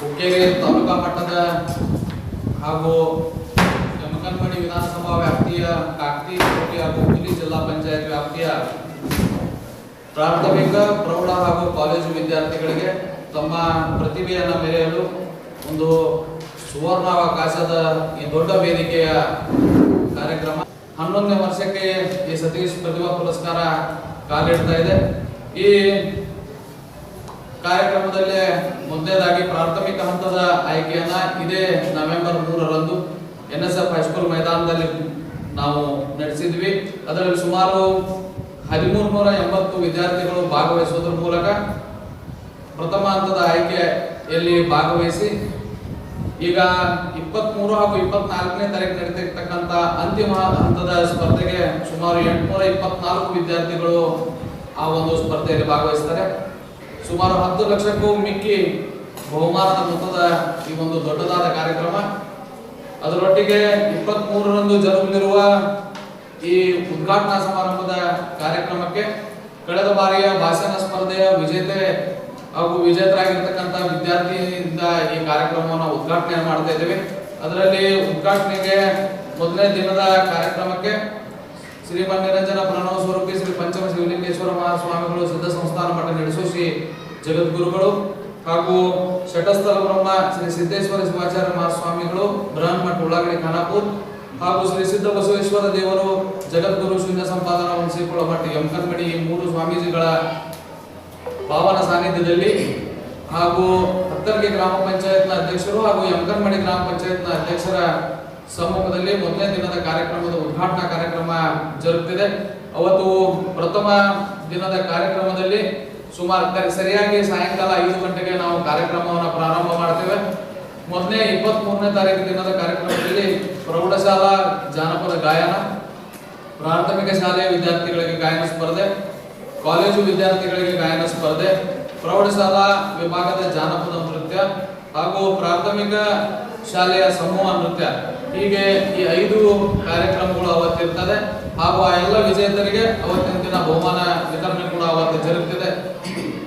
ಹುಕ್ಕೇರಿ ತಾಲೂಕಾ ಮಟ್ಟದ ಹಾಗೂ ಜಮಕನ್ಮಣಿ ವಿಧಾನಸಭಾ ವ್ಯಾಪ್ತಿಯ ಕಾಕ್ತಿ ಹಾಗೂ ಹುಲಿ ಜಿಲ್ಲಾ ಪಂಚಾಯತ್ ವ್ಯಾಪ್ತಿಯ ಪ್ರಾಥಮಿಕ, ಪ್ರೌಢ ಹಾಗೂ ಕಾಲೇಜು ವಿದ್ಯಾರ್ಥಿಗಳಿಗೆ ತಮ್ಮ ಪ್ರತಿಭೆಯನ್ನು ಮೆರೆಯಲು ಒಂದು ಸುವರ್ಣಾವಕಾಶದ ಈ ದೊಡ್ಡ ವೇದಿಕೆಯ ಕಾರ್ಯಕ್ರಮ. ಹನ್ನೊಂದನೇ ವರ್ಷಕ್ಕೆ ಈ ಸತೀಶ್ ಪ್ರತಿಭಾ ಪುರಸ್ಕಾರ ಕಾಲಿಡ್ತಾ ಇದೆ. ಈ ಕಾರ್ಯಕ್ರಮದಲ್ಲಿ ಮೊದಲನೇದಾಗಿ ಪ್ರಾಥಮಿಕ ಹಂತದ ಆಯ್ಕೆಯನ್ನ ಇದೇ ನವೆಂಬರ್ ಮೂರರಂದು ಎನ್ ಎಸ್ ಎಫ್ ಹೈಸ್ಕೂಲ್ ಮೈದಾನದಲ್ಲಿ ನಾವು ನಡೆಸಿದ್ವಿ. ಅದರಲ್ಲಿ ಸುಮಾರು ಹದಿಮೂರು ನೂರ ಎಂಬತ್ತು ವಿದ್ಯಾರ್ಥಿಗಳು ಭಾಗವಹಿಸುವುದರ ಮೂಲಕ ಪ್ರಥಮ ಹಂತದ ಆಯ್ಕೆಯಲ್ಲಿ ಭಾಗವಹಿಸಿ ಈಗ ಇಪ್ಪತ್ಮೂರು ಹಾಗೂ ಇಪ್ಪತ್ನಾಲ್ಕನೇ ತಾರೀಕು ನಡೀತಿರ್ತಕ್ಕಂಥ ಅಂತಿಮ ಹಂತದ ಸ್ಪರ್ಧೆಗೆ ಸುಮಾರು ಎಂಟುನೂರ ಇಪ್ಪತ್ನಾಲ್ಕು ವಿದ್ಯಾರ್ಥಿಗಳು ಆ ಒಂದು ಸ್ಪರ್ಧೆಯಲ್ಲಿ ಭಾಗವಹಿಸ್ತಾರೆ. ಸುಮಾರು ಹತ್ತು ಲಕ್ಷಕ್ಕೂ ಮಿಕ್ಕಿ ಬಹುಮಾನದ ಮೊತ್ತದ ಈ ಒಂದು ದೊಡ್ಡದಾದ ಕಾರ್ಯಕ್ರಮ. ಅದರೊಟ್ಟಿಗೆ ಇಪ್ಪತ್ತ್ ಮೂರರಂದು ಜರುಗಲಿರುವ ಈ ಉದ್ಘಾಟನಾ ಸಮಾರಂಭದ ಕಾರ್ಯಕ್ರಮಕ್ಕೆ ಕಳೆದ ಬಾರಿಯ ಭಾಷಣ ಸ್ಪರ್ಧೆಯ ವಿಜೇತೆ ಹಾಗೂ ವಿಜೇತರಾಗಿರ್ತಕ್ಕಂಥ ವಿದ್ಯಾರ್ಥಿಯಿಂದ ಈ ಕಾರ್ಯಕ್ರಮವನ್ನು ಉದ್ಘಾಟನೆ ಮಾಡ್ತಾ ಇದ್ದೀವಿ. ಅದರಲ್ಲಿ ಉದ್ಘಾಟನೆಗೆ ಮೊದಲನೇ ದಿನದ ಕಾರ್ಯಕ್ರಮಕ್ಕೆ ಶ್ರೀಮನ್ ನಿರಂಜನ ಪ್ರಣವ ಸ್ವರೂಪಿ ಮಹಾಸ್ವಾಮಿಗಳು ಸಿದ್ಧ ಸಂಸ್ಥಾನ ಮಠ ನಡೆಸೋ ಶ್ರೀ ಜಗದ್ಗುರುಗಳು ಹಾಗೂ ಶಟಸ್ಥಲ ಬ್ರಹ್ಮ ಶ್ರೀ ಸಿದ್ದೇಶ್ವರ ಶಿವಾಚಾರ್ಯ ಮಹಾಸ್ವಾಮಿಗಳು ಬೃಹನ್ ಮಠ ಉಳ್ಳಾಗಡಿ ಖಾನಾಪುರ್ ಹಾಗೂ ಶ್ರೀ ಸಿದ್ಧ ಬಸವೇಶ್ವರ ದೇವರು ಜಗದ್ಗುರು ಶೂನ್ಯ ಸಂಪಾದನಾ ವಂಶೀಕುಳ ಮಠ ಎಂಕನ್ಮಡಿ ಈ ಮೂರು ಸ್ವಾಮೀಜಿಗಳ ಪಾವನ ಸಾನ್ನಿಧ್ಯದಲ್ಲಿ ಹಾಗೂ ಹತ್ತರ್ಗೆ ಗ್ರಾಮ ಪಂಚಾಯತ್ನ ಅಧ್ಯಕ್ಷರು ಹಾಗೂ ಎಂಕನ್ಮಡಿ ಗ್ರಾಮ ಪಂಚಾಯತ್ನ ಅಧ್ಯಕ್ಷರ ಸಮ್ಮುಖದಲ್ಲಿ ಮೊದಲನೇ ದಿನದ ಕಾರ್ಯಕ್ರಮದ ಉದ್ಘಾಟನಾ ಕಾರ್ಯಕ್ರಮ ಜರುಗುತ್ತಿದೆ ಅವತ್ತು ಪ್ರಥಮ ದಿನದ ಕಾರ್ಯಕ್ರಮದಲ್ಲಿ ಸುಮಾರು ಸರಿಯಾಗಿ ಸಾಯಂಕಾಲ ಐದು ಗಂಟೆಗೆ ನಾವು ಕಾರ್ಯಕ್ರಮವನ್ನು ಪ್ರಾರಂಭ ಮಾಡ್ತೇವೆ. ಮೊದಲನೇ ಇಪ್ಪತ್ತ್ ಮೂರನೇ ತಾರೀಕು ದಿನದ ಕಾರ್ಯಕ್ರಮದಲ್ಲಿ ಪ್ರೌಢಶಾಲಾ ಜಾನಪದ ಗಾಯನ, ಪ್ರಾಥಮಿಕ ಶಾಲೆಯ ವಿದ್ಯಾರ್ಥಿಗಳಿಗೆ ಗಾಯನ ಸ್ಪರ್ಧೆ, ಕಾಲೇಜು ವಿದ್ಯಾರ್ಥಿಗಳಿಗೆ ಗಾಯನ ಸ್ಪರ್ಧೆ, ಪ್ರೌಢಶಾಲಾ ವಿಭಾಗದ ಜಾನಪದ ನೃತ್ಯ ಹಾಗೂ ಪ್ರಾಥಮಿಕ ಶಾಲೆಯ ಸಮೂಹ ನೃತ್ಯ. ಹೀಗೆ ಈ ಐದು ಕಾರ್ಯಕ್ರಮಗಳು ಅವತ್ತಿರ್ತದೆ ಹಾಗೂ ಆ ಎಲ್ಲ ವಿಜೇತರಿಗೆ ಅವತ್ತಿನ ದಿನ ಬಹುಮಾನ ವಿತರಣೆ ಕೂಡ ಅವತ್ತು ಜರುಗುತ್ತಿದೆ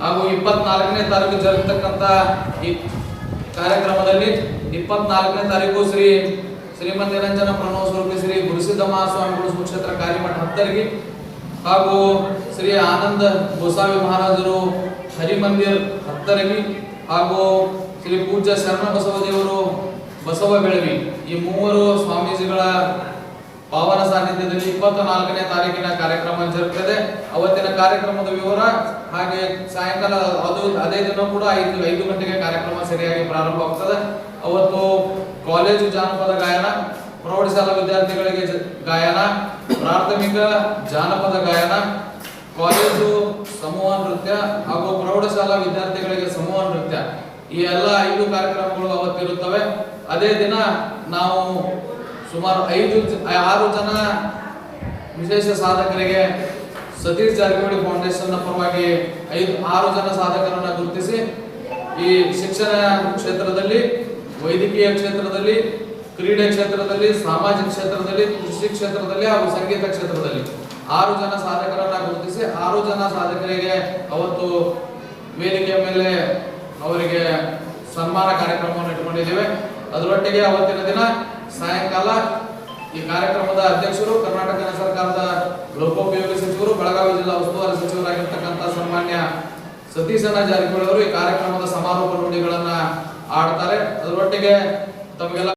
ಹಾಗೂ ಇಪ್ಪತ್ನಾಲ್ಕನೇ ತಾರೀಕು ಜರುಗತಕ್ಕಂತ ಈ ಕಾರ್ಯಕ್ರಮದಲ್ಲಿ ಇಪ್ಪತ್ನಾಲ್ಕನೇ ತಾರೀಕು ಶ್ರೀ ಶ್ರೀಮಂತ ನಿರಂಜನ ಪ್ರಣವ ಸ್ವರೂಪಿ ಶ್ರೀ ಗುರುಸಿದ್ಧ ಮಹಾಸ್ವಾಮಿಗಳು ಸುಕ್ಷೇತ್ರ ಕಾರ್ಯಮಠ ಹತ್ತರಿಗೆ ಹಾಗೂ ಶ್ರೀ ಆನಂದ ಗೋಸಾವಿ ಮಹಾರಾಜರು ಹರಿಮಂದಿರ್ ಹತ್ತರಗಿ ಹಾಗೂ ಶ್ರೀ ಪೂಜ್ಯ ಶರಣ ಬಸವದೇವರು ಬಸವ ಬೆಳವಿ. ಈ ಮೂವರು ಸ್ವಾಮೀಜಿಗಳ ಪಾವನ ಸಾನ್ನಿಧ್ಯದಲ್ಲಿ ಇಪ್ಪತ್ತ ನಾಲ್ಕನೇ ತಾರೀಕಿನ ಕಾರ್ಯಕ್ರಮ ಜರುಗುತ್ತದೆ ಅವತ್ತಿನ ಕಾರ್ಯಕ್ರಮದ ವಿವರ ಹಾಗೆ ಸಾಯಂಕಾಲ ಅದು ಅದೇ ದಿನ ಕೂಡ ಐದು ಐದು ಗಂಟೆಗೆ ಕಾರ್ಯಕ್ರಮ ಸರಿಯಾಗಿ ಪ್ರಾರಂಭ ಆಗ್ತದೆ. ಅವತ್ತು ಕಾಲೇಜು ಜಾನಪದ ಗಾಯನ ಪ್ರೌಢಶಾಲಾ ವಿದ್ಯಾರ್ಥಿಗಳಿಗೆ ಗಾಯನ, ಪ್ರಾಥಮಿಕ ಜಾನಪದ ಗಾಯನ, ಕಾಲೇಜು ಸಮೂಹ ನೃತ್ಯ ಹಾಗೂ ಪ್ರೌಢಶಾಲಾ ವಿದ್ಯಾರ್ಥಿಗಳಿಗೆ ಸಮೂಹ ನೃತ್ಯ. ಈ ಎಲ್ಲ ಐದು ಕಾರ್ಯಕ್ರಮಗಳು ಅವತ್ತಿರುತ್ತವೆ. ಅದೇ ದಿನ ನಾವು ಸುಮಾರು ಐದು ಆರು ಜನ ವಿಶೇಷ ಸಾಧಕರಿಗೆ ಸತೀಶ್ ಜಾರಕಿಹೊಳಿ ಫೌಂಡೇಶನ್ ಪರವಾಗಿ ಐದು, ಆರು ಜನ ಸಾಧಕರನ್ನು ಗುರುತಿಸಿ ಈ ಶಿಕ್ಷಣ ಕ್ಷೇತ್ರದಲ್ಲಿ, ವೈದ್ಯಕೀಯ ಕ್ಷೇತ್ರದಲ್ಲಿ, ಕ್ರೀಡೆ ಕ್ಷೇತ್ರದಲ್ಲಿ, ಸಾಮಾಜಿಕ ಕ್ಷೇತ್ರದಲ್ಲಿ, ಕೃಷಿ ಕ್ಷೇತ್ರದಲ್ಲಿ ಹಾಗೂ ಸಂಗೀತ ಕ್ಷೇತ್ರದಲ್ಲಿ ಆರು ಜನ ಸಾಧಕರನ್ನ ಗುರುತಿಸಿ ಆರು ಜನ ಸಾಧಕರಿಗೆ ಅವತ್ತು ವೇದಿಕೆಯ ಮೇಲೆ ಅವರಿಗೆ ಸನ್ಮಾನ ಕಾರ್ಯಕ್ರಮವನ್ನು ಇಟ್ಕೊಂಡಿದ್ದೇವೆ ಅದರೊಟ್ಟಿಗೆ ಅವತ್ತಿನ ದಿನ ಸಾಯಂಕಾಲ ಈ ಕಾರ್ಯಕ್ರಮದ ಅಧ್ಯಕ್ಷರು, ಕರ್ನಾಟಕ ಸರ್ಕಾರದ ಲೋಕೋಪಯೋಗಿ ಸಚಿವರು, ಬೆಳಗಾವಿ ಜಿಲ್ಲಾ ಉಸ್ತುವಾರಿ ಸಚಿವರಾಗಿರ್ತಕ್ಕಂಥ ಸನ್ಮಾನ್ಯ ಸತೀಶಣ್ಣ ಜಾರಕಿಹೊಳಿ ಅವರು ಈ ಕಾರ್ಯಕ್ರಮದ ಸಮಾರೋಪ ನುಡಿಗಳನ್ನ ಆಡ್ತಾರೆ. ಅದರೊಟ್ಟಿಗೆ ತಮಗೆಲ್ಲ